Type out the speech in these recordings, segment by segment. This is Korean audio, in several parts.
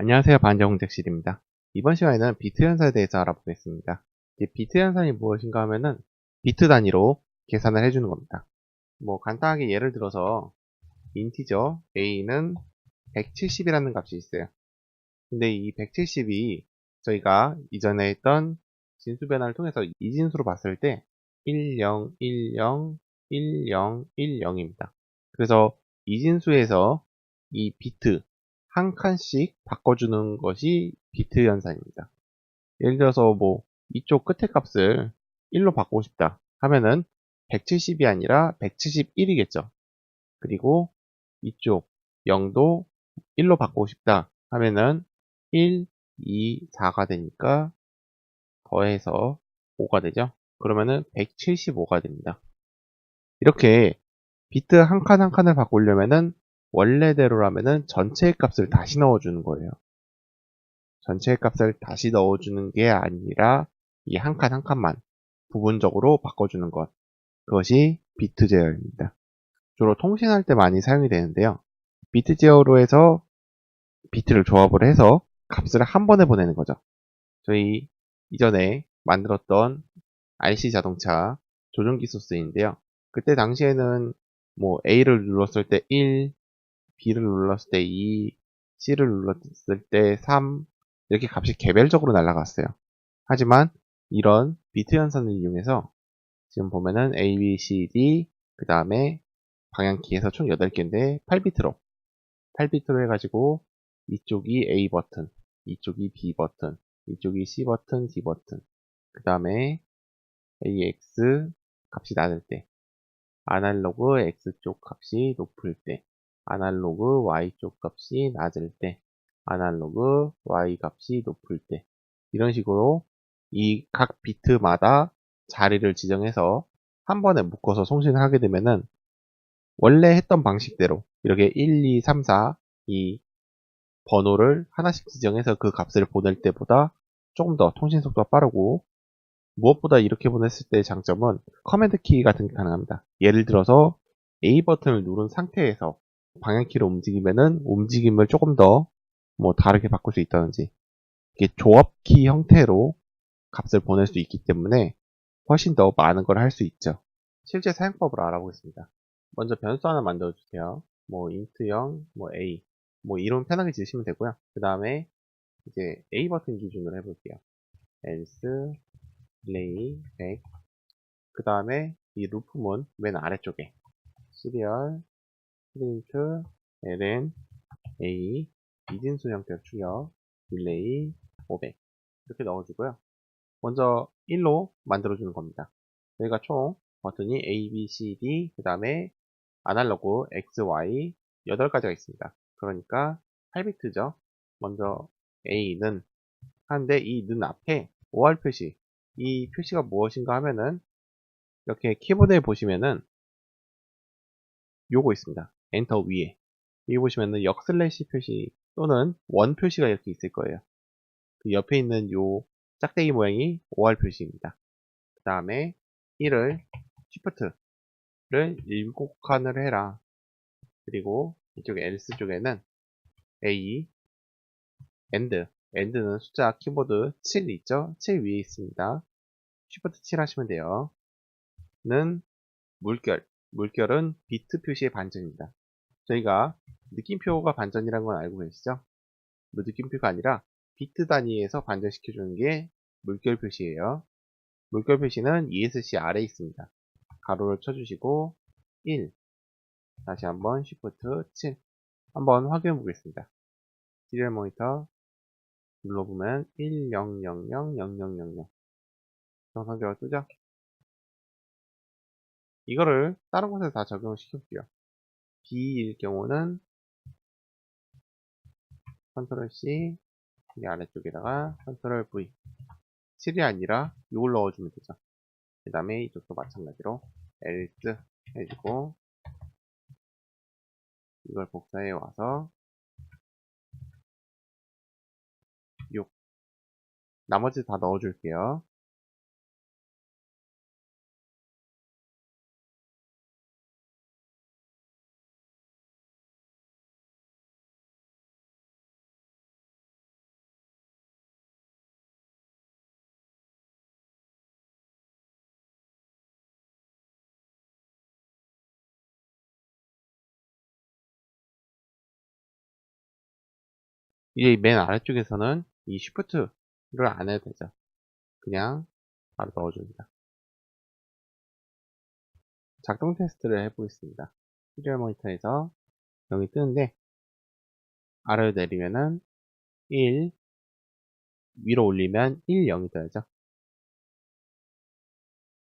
안녕하세요. 반정공작실입니다. 이번 시간에는 비트 연산에 대해서 알아보겠습니다. 비트 연산이 무엇인가 하면은 비트 단위로 계산을 해주는 겁니다. 뭐 간단하게 예를 들어서 인티저 a는 170이라는 값이 있어요. 근데 이 170이 저희가 이전에 했던 진수 변화를 통해서 이진수로 봤을 때 10, 10, 10, 10입니다. 그래서 이진수에서 이 비트 한 칸씩 바꿔주는 것이 비트 연산입니다. 예를 들어서 뭐 이쪽 끝에 값을 1로 바꾸고 싶다 하면은 170이 아니라 171이겠죠. 그리고 이쪽 0도 1로 바꾸고 싶다 하면은 1, 2, 4가 되니까 더해서 5가 되죠. 그러면은 175가 됩니다. 이렇게 비트 한 칸 한 칸을 바꾸려면은 원래대로라면은 전체의 값을 다시 넣어주는 거예요. 전체의 값을 다시 넣어주는 게 아니라 이 한 칸 한 칸만 부분적으로 바꿔주는 것. 그것이 비트 제어입니다. 주로 통신할 때 많이 사용이 되는데요. 비트 제어로 해서 비트를 조합을 해서 값을 한 번에 보내는 거죠. 저희 이전에 만들었던 RC 자동차 조종기 소스인데요. 그때 당시에는 뭐 A를 눌렀을 때 1, B를 눌렀을 때 2, C를 눌렀을 때 3, 이렇게 값이 개별적으로 날아갔어요. 하지만 이런 비트 연산을 이용해서 지금 보면은 A, B, C, D 그 다음에 방향키에서 총 8개인데 8비트로 8비트로 해가지고 이쪽이 A 버튼, 이쪽이 B 버튼, 이쪽이 C 버튼, D 버튼 그 다음에 AX 값이 낮을 때 아날로그 X쪽 값이 높을 때 아날로그 Y쪽 값이 낮을 때 아날로그 Y 값이 높을 때 이런 식으로 이 각 비트마다 자리를 지정해서 한 번에 묶어서 송신을 하게 되면은 원래 했던 방식대로 이렇게 1, 2, 3, 4 이 번호를 하나씩 지정해서 그 값을 보낼 때보다 조금 더 통신 속도가 빠르고 무엇보다 이렇게 보냈을 때의 장점은 커맨드 키 같은 게 가능합니다. 예를 들어서 A 버튼을 누른 상태에서 방향키를 움직이면은 움직임을 조금 더 뭐 다르게 바꿀 수 있다든지 이게 조합키 형태로 값을 보낼 수 있기 때문에 훨씬 더 많은 걸 할 수 있죠. 실제 사용법을 알아보겠습니다. 먼저 변수 하나 만들어 주세요. 뭐 int0, 뭐 a, 뭐 이름 편하게 지으시면 되고요. 그 다음에 이제 a 버튼 기준으로 해볼게요. else, relay, back. 그 다음에 이 루프문 맨 아래쪽에 print, ln, a, 이진수 형태로 출력, relay, 500 이렇게 넣어주고요. 먼저 1로 만들어주는 겁니다. 저희가 총 버튼이 A, B, C, D, 그 다음에 아날로그 X, Y 8가지가 있습니다. 그러니까 8비트죠. 먼저 A는 하는데 이 는 앞에 OR 표시 이 표시가 무엇인가 하면은 이렇게 키보드에 보시면은 요거 있습니다. 엔터 위에 여기 보시면은 역슬래시 표시 또는 원 표시가 이렇게 있을 거예요. 그 옆에 있는 요 짝대기 모양이 OR 표시입니다. 그 다음에 1을 Shift를 7칸을 해라. 그리고 이쪽에 else 쪽에는 A, AND, AND는 숫자 키보드 7 있죠? 7 위에 있습니다. Shift 7 하시면 돼요. 는 물결, 물결은 비트 표시의 반전입니다. 저희가 느낌표가 반전이라는 건 알고 계시죠? 뭐 느낌표가 아니라 비트 단위에서 반전시켜주는 게 물결 표시예요. 물결 표시는 ESC 아래에 있습니다. 가로를 쳐주시고 1 다시 한번 Shift 7 한번 확인해 보겠습니다. 시리얼 모니터 눌러보면 1000000000 정상적으로 뜨죠? 이거를 다른 곳에 다 적용을 시켜볼게요. B일 경우는 컨트롤 C 이 아래쪽에다가 컨트롤 V 7이 아니라 6을 넣어주면 되죠. 그 다음에 이쪽도 마찬가지로 else 해주고 이걸 복사해 와서 6 나머지 다 넣어줄게요. 이제 맨 아래쪽에서는 이 Shift를 안 해도 되죠. 그냥 바로 넣어줍니다. 작동 테스트를 해보겠습니다. 시리얼 모니터에서 0이 뜨는데 아래로 내리면은 1 위로 올리면 1, 0이 떠야죠.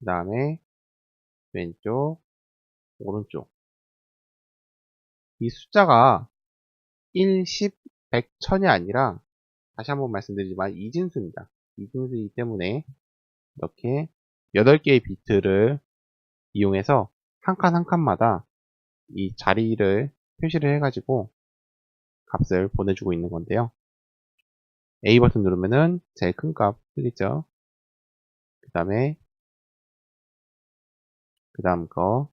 그 다음에 왼쪽 오른쪽 이 숫자가 1, 10, 100, 1000이 아니라 다시 한번 말씀드리지만 이진수입니다. 이진수이기 때문에 이렇게 8개의 비트를 이용해서 한 칸 한 칸마다 이 자리를 표시를 해가지고 값을 보내주고 있는 건데요. A 버튼 누르면은 제일 큰 값 뜨겠죠. 그 다음에 그 다음 거,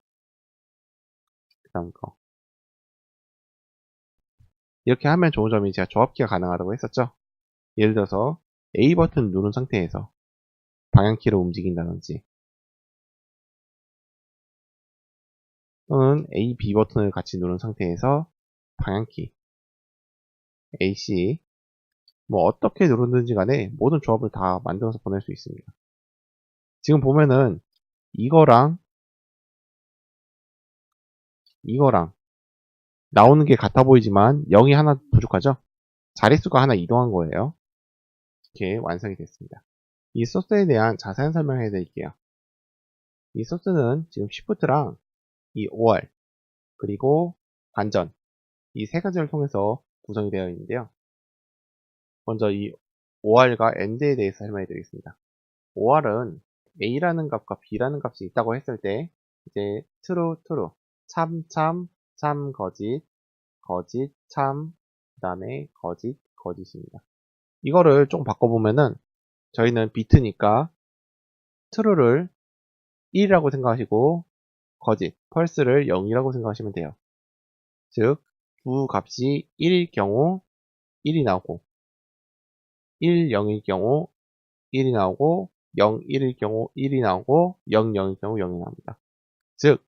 그 다음 거. 이렇게 하면 좋은 점이 제가 조합키가 가능하다고 했었죠. 예를 들어서 A 버튼 누른 상태에서 방향키를 움직인다든지 또는 A, B 버튼을 같이 누른 상태에서 방향키 A, C 뭐 어떻게 누르든지 간에 모든 조합을 다 만들어서 보낼 수 있습니다. 지금 보면은 이거랑 이거랑 나오는 게 같아 보이지만 0이 하나 부족하죠? 자릿수가 하나 이동한 거예요. 이렇게 완성이 됐습니다. 이 소스에 대한 자세한 설명을 해드릴게요. 이 소스는 지금 Shift랑 이 OR 그리고 반전 이 세 가지를 통해서 구성이 되어 있는데요. 먼저 이 OR과 AND에 대해서 설명해 드리겠습니다. OR은 A라는 값과 B라는 값이 있다고 했을 때 이제 true, true, 참, 참, 참, 거짓, 거짓, 참, 그 다음에 거짓, 거짓입니다. 이거를 좀 바꿔보면은 저희는 비트니까 true를 1이라고 생각하시고 거짓, 펄스를 0이라고 생각하시면 돼요. 즉, 두 값이 1일 경우 1이 나오고 1, 0일 경우 1이 나오고 0, 1일 경우 1이 나오고 0, 0일 경우 0이 나옵니다. 즉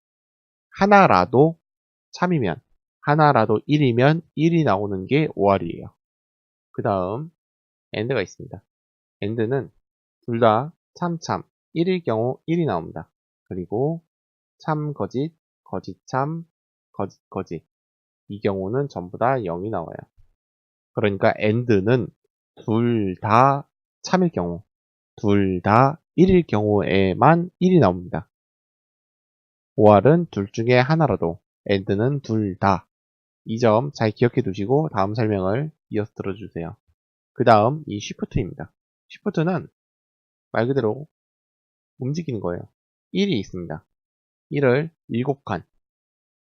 하나라도 참이면 하나라도 1이면 1이 나오는 게 5할이에요. 그 다음 AND가 있습니다. AND는 둘 다 참참 1일 경우 1이 나옵니다. 그리고 참 거짓, 거짓 참, 거짓 거짓 이 경우는 전부 다 0이 나와요. 그러니까 AND는 둘 다 참일 경우, 둘 다 1일 경우에만 1이 나옵니다. OR은 둘 중에 하나라도, AND는 둘 다. 이 점 잘 기억해 두시고 다음 설명을 이어서 들어주세요. 그 다음 이 Shift입니다. Shift는 말 그대로 움직이는 거예요. 1이 있습니다. 1을 7칸,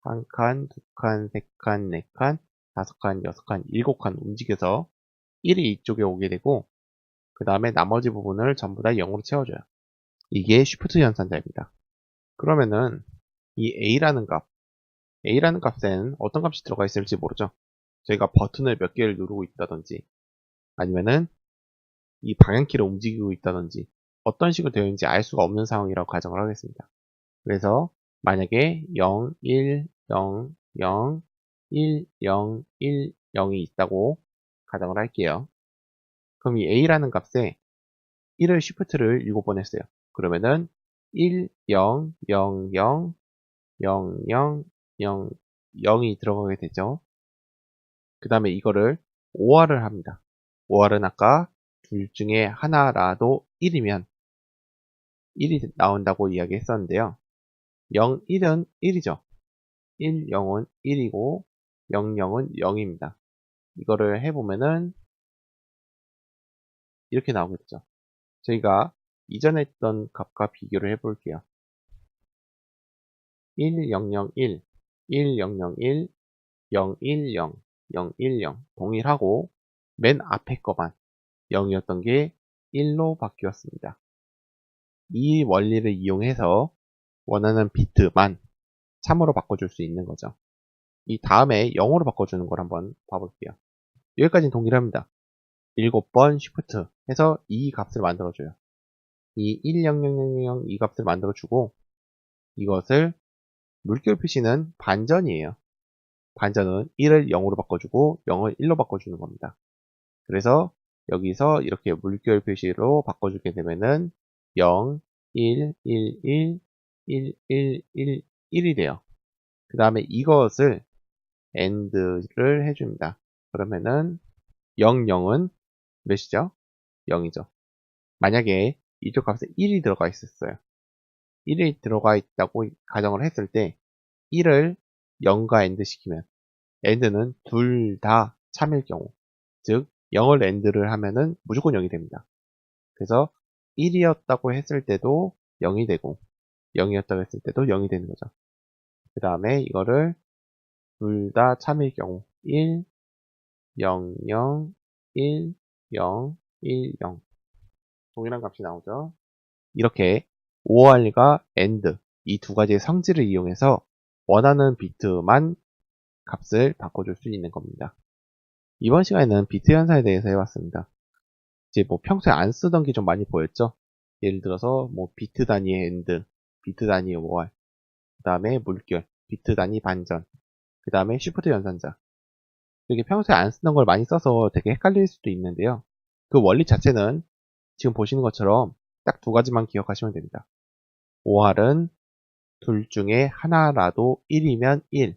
한 칸, 두 칸, 세 칸, 네 칸, 다섯 칸, 여섯 칸, 일곱 칸 움직여서 1이 이쪽에 오게 되고 그 다음에 나머지 부분을 전부 다 0으로 채워줘요. 이게 쉬프트 연산자입니다. 그러면은 이 A라는 값, A라는 값에는 어떤 값이 들어가 있을지 모르죠. 저희가 버튼을 몇 개를 누르고 있다든지 아니면은 이 방향키를 움직이고 있다든지 어떤 식으로 되어 있는지 알 수가 없는 상황이라고 가정을 하겠습니다. 그래서 만약에 0, 1, 0, 0, 1, 0, 1, 0이 있다고 가정을 할게요. 그럼 이 a라는 값에 1을 shift를 7번 했어요. 그러면은 1, 0, 0, 0, 0, 0, 0, 0이 들어가게 되죠. 그 다음에 이거를 5화를 합니다. 5화는 아까 둘 중에 하나라도 1이면 1이 나온다고 이야기했었는데요. 0, 1은 1이죠. 1, 0은 1이고 0, 0은 0입니다. 이거를 해보면은 이렇게 나오겠죠. 저희가 이전에 했던 값과 비교를 해볼게요. 1, 0, 0, 1, 1, 0, 0, 1, 0, 1, 0, 0, 1, 0 동일하고 맨 앞에 거만 0이었던 게 1로 바뀌었습니다. 이 원리를 이용해서 원하는 비트만 참으로 바꿔줄 수 있는 거죠. 이 다음에 0으로 바꿔주는 걸 한번 봐볼게요. 여기까지는 동일합니다. 7번 Shift 해서 이 값을 만들어줘요. 이 10000이 값을 만들어주고 이것을 물결 표시는 반전이에요. 반전은 1을 0으로 바꿔주고 0을 1로 바꿔주는 겁니다. 그래서 여기서 이렇게 물결 표시로 바꿔주게 되면은 0, 1, 1, 1, 1, 1, 1, 1이 돼요. 그 다음에 이것을 AND를 해줍니다. 그러면은 0, 0은 몇이죠? 0이죠. 만약에 이쪽 값에 1이 들어가 있었어요. 1이 들어가 있다고 가정을 했을 때 1을 0과 AND 시키면 AND는 둘 다 참일 경우 즉 0을 AND를 하면은 무조건 0이 됩니다. 그래서 1이었다고 했을 때도 0이 되고 0이었다고 했을 때도 0이 되는 거죠. 그 다음에 이거를 둘 다 참일 경우 1, 0, 0, 1, 0, 1, 0 동일한 값이 나오죠. 이렇게 OR과 AND 이 두 가지의 성질을 이용해서 원하는 비트만 값을 바꿔줄 수 있는 겁니다. 이번 시간에는 비트 연산에 대해서 해봤습니다. 이제 뭐 평소에 안 쓰던 게 좀 많이 보였죠? 예를 들어서 뭐 비트 단위의 AND, 비트 단위의 OR, 그 다음에 물결, 비트 단위 반전, 그 다음에 쉬프트 연산자. 이렇게 평소에 안 쓰던 걸 많이 써서 되게 헷갈릴 수도 있는데요. 그 원리 자체는 지금 보시는 것처럼 딱 두 가지만 기억하시면 됩니다. OR은 둘 중에 하나라도 1이면 1.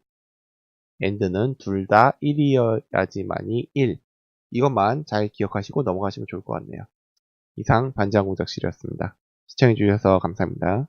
AND는 둘 다 1이어야지만이 1. 이것만 잘 기억하시고 넘어가시면 좋을 것 같네요. 이상 반장 공작실이었습니다. 시청해주셔서 감사합니다.